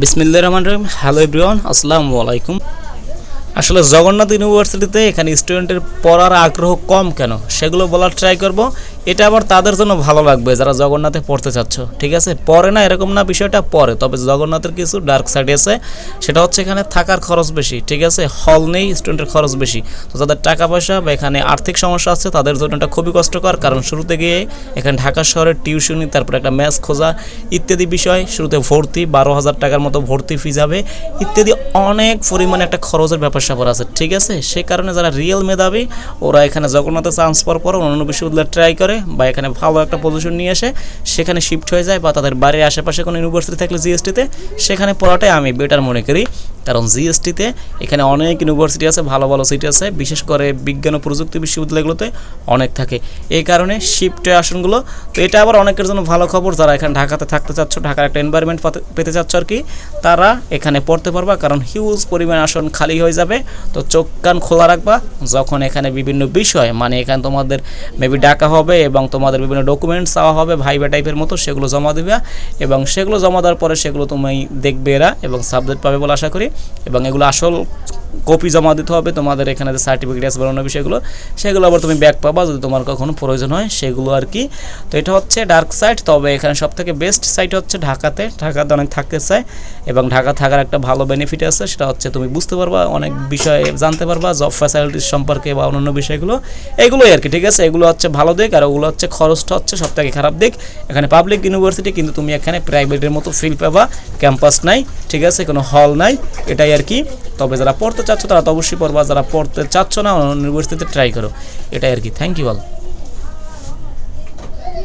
বিসমিল্লা রহমান রহিম। Hello everyone, আসসালামু আলাইকুম। আসলে জগন্নাথ ইউনিভার্সিটিতে এখানে স্টুডেন্টের পড়ার আগ্রহ কম কেন? সেগুলো বলার ট্রাই করব। এটা আবার তাদের জন্য ভালো লাগবে, যারা জগন্নাথে পড়তে চাচ্ছ, ঠিক আছে? পরে না, এরকম না বিষয়টা পরে, তবে জগন্নাথের কিছু ডার্ক সাইড আছে, সেটা হচ্ছে এখানে থাকার খরচ বেশি, ঠিক আছে? হল নেই স্টুডেন্টের খরচ বেশি। তো যাদের টাকা পয়সা বা এখানে আর্থিক সমস্যা আছে, তাদের জন্য এটা খুবই কষ্টকর, কারণ শুরুতে গিয়ে এখানে ঢাকা শহরের টিউশনি তারপর একটা ম্যাচ খোঁজা, ইত্যাদি বিষয়। শুরুতে ভর্তি, বারো হাজার টাকার মতো ভর্তি ফি যাবে, ইত্যাদি অনেক পরিমাণে একটা খরচের ব্যাপার স্যাপার আছে, ঠিক আছে? সে কারণে যারা রিয়েল মেধাবী, ওরা এখানে জগন্নাথে চান্স পাওয়ার পর অন্য বিশ্ববিদ্যালয়ে ট্রাই করে বা এখানে ভালো একটা পজিশন নিয়ে এসে সেখানে শিফট হয়ে যায় বা তাদের বাড়ির আশেপাশে কোনো ইউনিভার্সিটি থাকলে জিএসটিতে সেখানে পড়াটাই আমি বেটার মনে করি। কারণ জিএসটিতে এখানে অনেক ইউনিভার্সিটি আছে, ভালো ভালো সিটি আছে, বিশেষ করে বিজ্ঞান ও প্রযুক্তি বিশ্ববিদ্যালয়গুলোতে অনেক থাকে। এই কারণে শিফটে আসনগুলো, তো এটা আবার অনেকের জন্য ভালো খবর, যারা এখানে ঢাকাতে থাকতে চাচ্ছ, ঢাকার একটা এনভায়রনমেন্ট পেতে চাচ্ছ আর কি, তারা এখানে পড়তে পারবা, কারণ হিউজ পরিমাণ আসন খালি হয়ে যাবে। তো চোখ কান খোলা রাখবা, যখন এখানে বিভিন্ন বিষয় মানে এখানে তোমাদের মেবি ডাকা হবে এবং তোমাদের বিভিন্ন ডকুমেন্টস চাওয়া হবে ভাইবা টাইপের মতো, সেগুলো জমা দেবে এবং সেগুলো জমা দেওয়ার পরে সেগুলো তুমি দেখবে এরা এবং সাবজেক্ট পাবে বলে আশা করি। এবং এগুলো আসল কপি জমা দিতে হবে, তোমাদের এখানে যে সার্টিফিকেট আছে বা অন্য বিষয়গুলো, সেগুলো আবার তুমি ব্যাক পাবা যদি তোমার কখনো প্রয়োজন হয়, সেগুলো আর কি। তো এটা হচ্ছে ডার্ক সাইড তবে এখানে সব থেকে বেস্ট সাইট হচ্ছে ঢাকাতে। ঢাকাতে অনেক থাকতে চায় এবং ঢাকা থাকার একটা ভালো বেনিফিট আছে, সেটা হচ্ছে তুমি বুঝতে পারবা, অনেক বিষয়ে জানতে পারবা জব ফ্যাসিলিটিস সম্পর্কে বা অন্যান্য বিষয়গুলো। এগুলোই আর কি, ঠিক আছে? এগুলো হচ্ছে ভালো দিক, আর ওগুলো হচ্ছে খরচটা হচ্ছে সব থেকে খারাপ দিক। এখানে পাবলিক ইউনিভার্সিটি কিন্তু তুমি এখানে প্রাইভেটের মতো ফিল পাবা ক্যাম্পাস নাই, ঠিক আছে? কোনো হল নাই, এটাই আর কি। তবে যারা পড়তে চাচ্ছ, তারা তো অবশ্যই পড়বা। যারা পড়তে চাচ্ছ না, অন্য ইউনিভার্সিটিতে ট্রাই করো। এটাই আর কি। Thank you all